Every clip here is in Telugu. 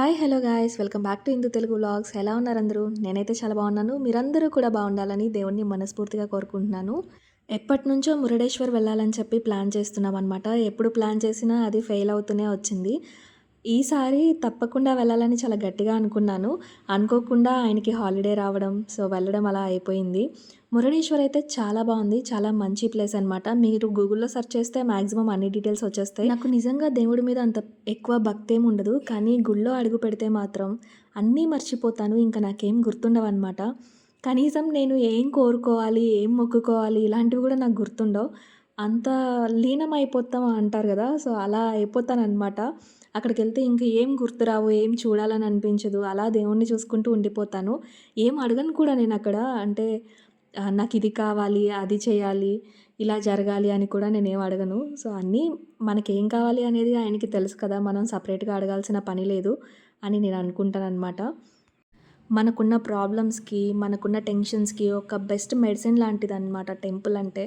Hi hello guys. Welcome back to Hindu Telugu vlogs. ఎలా ఉన్నారు అందరూ? నేనైతే చాలా బాగున్నాను. మీరందరూ కూడా బాగుండాలని దేవుణ్ణి మనస్ఫూర్తిగా కోరుకుంటున్నాను. ఎప్పటి నుంచో మురుడేశ్వర్ వెళ్ళాలని చెప్పి ప్లాన్ చేస్తున్నాం అనమాట ఎప్పుడు ప్లాన్ చేసినా అది ఫెయిల్ అవుతూనే వచ్చింది. ఈసారి తప్పకుండా వెళ్ళాలని చాలా గట్టిగా అనుకున్నాను. అనుకోకుండా ఆయనకి హాలిడే రావడం సో వెళ్ళడం అలా అయిపోయింది. మురుడేశ్వర్ అయితే చాలా బాగుంది చాలా మంచి ప్లేస్ అనమాట మీరు గూగుల్లో సెర్చ్ చేస్తే మ్యాక్సిమం అన్ని డీటెయిల్స్ వచ్చేస్తాయి. నాకు నిజంగా దేవుడి మీద అంత ఎక్కువ భక్తి ఏమి ఉండదు కానీ గుళ్ళో అడుగు పెడితే మాత్రం అన్నీ మర్చిపోతాను ఇంకా నాకేం గుర్తుండవు అనమాట కనీసం నేను ఏం కోరుకోవాలి ఏం మొక్కుకోవాలి ఇలాంటివి కూడా నాకు గుర్తుండవు. అంత లీనం అయిపోతాం అంటారు కదా సో అలా అయిపోతాననమాట అక్కడికి వెళ్తే ఇంక ఏం గుర్తురావు ఏం చూడాలని అనిపించదు. అలా దేవుణ్ణి చూసుకుంటూ ఉండిపోతాను. ఏం అడగను కూడా నేను అక్కడ. అంటే నాకు ఇది కావాలి అది చేయాలి ఇలా జరగాలి అని కూడా నేను ఏం అడగను. సో అన్నీ మనకేం కావాలి అనేది ఆయనకి తెలుసు కదా మనం సపరేట్గా అడగాల్సిన పని లేదు అని నేను అనుకుంటాను అనమాట మనకున్న ప్రాబ్లమ్స్కి మనకున్న టెన్షన్స్కి ఒక బెస్ట్ మెడిసిన్ లాంటిది అనమాట టెంపుల్ అంటే.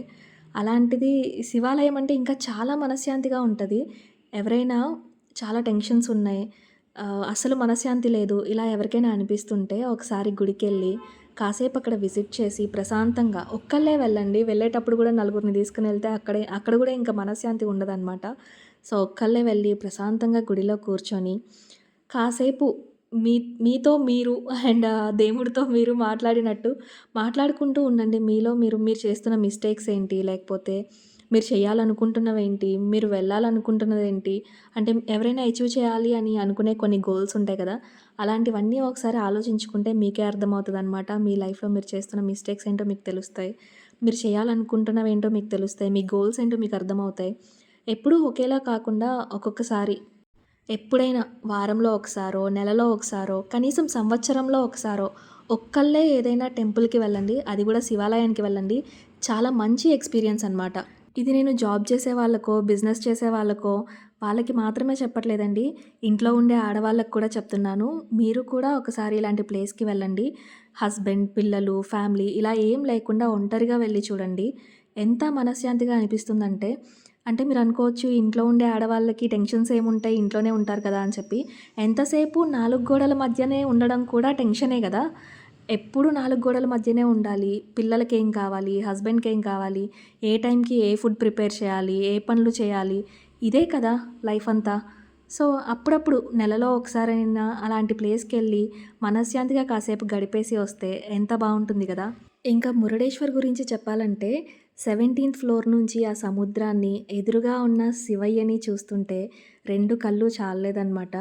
అలాంటిది శివాలయం అంటే ఇంకా చాలా మనశ్శాంతిగా ఉంటుంది. ఎవరైనా చాలా టెన్షన్స్ ఉన్నాయి. అసలు మనశ్శాంతి లేదు. ఇలా ఎవరికైనా అనిపిస్తుంటే ఒకసారి గుడికి వెళ్ళి కాసేపు అక్కడ విజిట్ చేసి ప్రశాంతంగా ఒక్కళ్ళే వెళ్ళండి. వెళ్ళేటప్పుడు కూడా నలుగురిని తీసుకుని వెళ్తే అక్కడే అక్కడ కూడా ఇంకా మనశ్శాంతి ఉండదన్నమాట. సో ఒక్కళ్ళే వెళ్ళి ప్రశాంతంగా గుడిలో కూర్చొని కాసేపు మీ మీతో మీరు అండ్ దేవుడితో మీరు మాట్లాడినట్టు మాట్లాడుకుంటూ ఉండండి. మీలో మీరు మీరు చేస్తున్న మిస్టేక్స్ ఏంటి? లేకపోతే మీరు చేయాలనుకుంటున్నవి ఏంటి? మీరు వెళ్ళాలనుకుంటున్నది ఏంటి అంటే ఎవరైనా అచీవ్ చేయాలి అని అనుకునే కొన్ని గోల్స్ ఉంటాయి కదా? అలాంటివన్నీ ఒకసారి ఆలోచించుకుంటే మీకే అర్థమవుతుంది అనమాట మీ లైఫ్లో మీరు చేస్తున్న మిస్టేక్స్ ఏంటో మీకు తెలుస్తాయి. మీరు చేయాలనుకుంటున్నవి ఏంటో మీకు తెలుస్తాయి. మీ గోల్స్ ఏంటో మీకు అర్థమవుతాయి. ఎప్పుడూ ఒకేలా కాకుండా ఒక్కొక్కసారి ఎప్పుడైనా వారంలో ఒకసారో నెలలో ఒకసారో కనీసం సంవత్సరంలో ఒకసారో ఒక్కళ్ళే ఏదైనా టెంపుల్కి వెళ్ళండి అది కూడా శివాలయానికి వెళ్ళండి. చాలా మంచి ఎక్స్పీరియన్స్ అనమాట ఇది నేను జాబ్ చేసే వాళ్ళకో బిజినెస్ చేసే వాళ్ళకో వాళ్ళకి మాత్రమే చెప్పట్లేదండి. ఇంట్లో ఉండే ఆడవాళ్ళకి కూడా చెప్తున్నాను. మీరు కూడా ఒకసారి ఇలాంటి ప్లేస్కి వెళ్ళండి. హస్బెండ్ పిల్లలు ఫ్యామిలీ ఇలా ఏం లేకుండా ఒంటరిగా వెళ్ళి చూడండి. ఎంత మనశ్శాంతిగా అనిపిస్తుందంటే అంటే మీరు అనుకోవచ్చు ఇంట్లో ఉండే ఆడవాళ్ళకి టెన్షన్స్ ఏముంటాయి ఇంట్లోనే ఉంటారు కదా అని చెప్పి. ఎంతసేపు నాలుగు గోడల మధ్యనే ఉండడం కూడా టెన్షనే కదా. ఎప్పుడు నాలుగు గోడల మధ్యనే ఉండాలి. పిల్లలకి ఏం కావాలి? హస్బెండ్కి ఏం కావాలి? ఏ టైంకి ఏ ఫుడ్ ప్రిపేర్ చేయాలి? ఏ పనులు చేయాలి? ఇదే కదా లైఫ్ అంతా. సో అప్పుడప్పుడు నెలలో ఒకసారైనా అలాంటి ప్లేస్కి వెళ్ళి మనశ్శాంతిగా కాసేపు గడిపేసి వస్తే ఎంత బాగుంటుంది కదా? ఇంకా మురుడేశ్వర్ గురించి చెప్పాలంటే సెవెంటీన్త్ ఫ్లోర్ నుంచి ఆ సముద్రాన్ని ఎదురుగా ఉన్న శివయ్యని చూస్తుంటే రెండు కళ్ళు చాలలేదన్నమాట.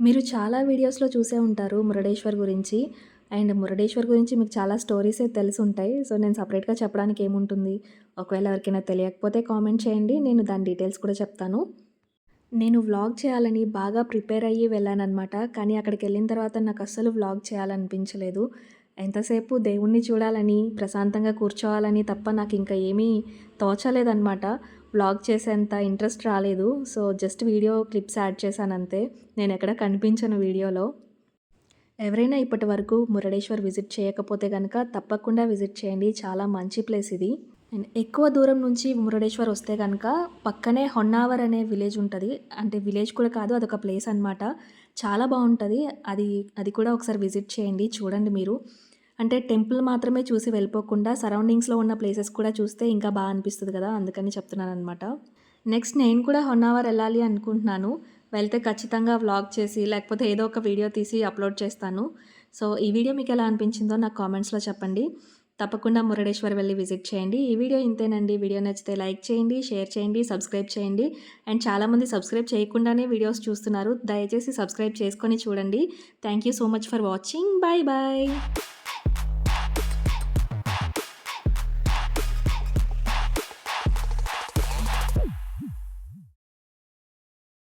మీరు చాలా వీడియోస్లో చూసే ఉంటారు మురుడేశ్వర్ గురించి. అండ్ మురుడేశ్వర్ గురించి మీకు చాలా స్టోరీసే తెలిసి ఉంటాయి. సో నేను సపరేట్గా చెప్పడానికి ఏముంటుంది? ఒకవేళ ఎవరికైనా తెలియకపోతే కామెంట్ చేయండి. నేను దాని డీటెయిల్స్ కూడా చెప్తాను. నేను వ్లాగ్ చేయాలని బాగా ప్రిపేర్ అయ్యి వెళ్ళానమాట కానీ అక్కడికి వెళ్ళిన తర్వాత నాకు అస్సలు వ్లాగ్ చేయాలనిపించలేదు. ఎంతసేపు దేవుణ్ణి చూడాలని ప్రశాంతంగా కూర్చోవాలని తప్ప నాకు ఇంకా ఏమీ తోచలేదన్నమాట. వ్లాగ్ చేసేంత ఇంట్రెస్ట్ రాలేదు. So just video clips add చేశాను అంతే నేను ఎక్కడ కనిపించను వీడియోలో. ఎవరైనా ఇప్పటి వరకు మురడేశ్వర్ విజిట్ చేయకపోతే కనుక తప్పకుండా విజిట్ చేయండి. చాలా మంచి ప్లేస్ ఇది. అండ్ ఎక్కువ దూరం నుంచి మురుడేశ్వర్ వస్తే కనుక పక్కనే హొన్నావర్ అనే విలేజ్ ఉంటుంది. అంటే విలేజ్ కూడా కాదు అదొక ప్లేస్ అనమాట చాలా బాగుంటుంది. అది అది కూడా ఒకసారి విజిట్ చేయండి చూడండి మీరు. అంటే టెంపుల్ మాత్రమే చూసి వెళ్ళిపోకుండా సరౌండింగ్స్లో ఉన్న ప్లేసెస్ కూడా చూస్తే ఇంకా బాగా అనిపిస్తుంది కదా అందుకని చెప్తున్నాను అనమాట నెక్స్ట్ నేను కూడా హొన్నావర్ వెళ్ళాలి అనుకుంటున్నాను. వెళ్తే ఖచ్చితంగా వ్లాగ్ చేసి లేకపోతే ఏదో ఒక వీడియో తీసి అప్లోడ్ చేస్తాను. సో ఈ వీడియో మీకు ఎలా అనిపించిందో నాకు కామెంట్స్లో చెప్పండి. తప్పకుండా మురడేశ్వర్ వెళ్ళి విజిట్ చేయండి. ఈ వీడియో ఇంతేనండి. వీడియో నచ్చితే లైక్ చేయండి షేర్ చేయండి సబ్స్క్రైబ్ చేయండి. అండ్ చాలామంది సబ్స్క్రైబ్ చేయకుండానే వీడియోస్ చూస్తున్నారు. దయచేసి సబ్స్క్రైబ్ చేసుకొని చూడండి. Thank you so much for watching. Bye bye.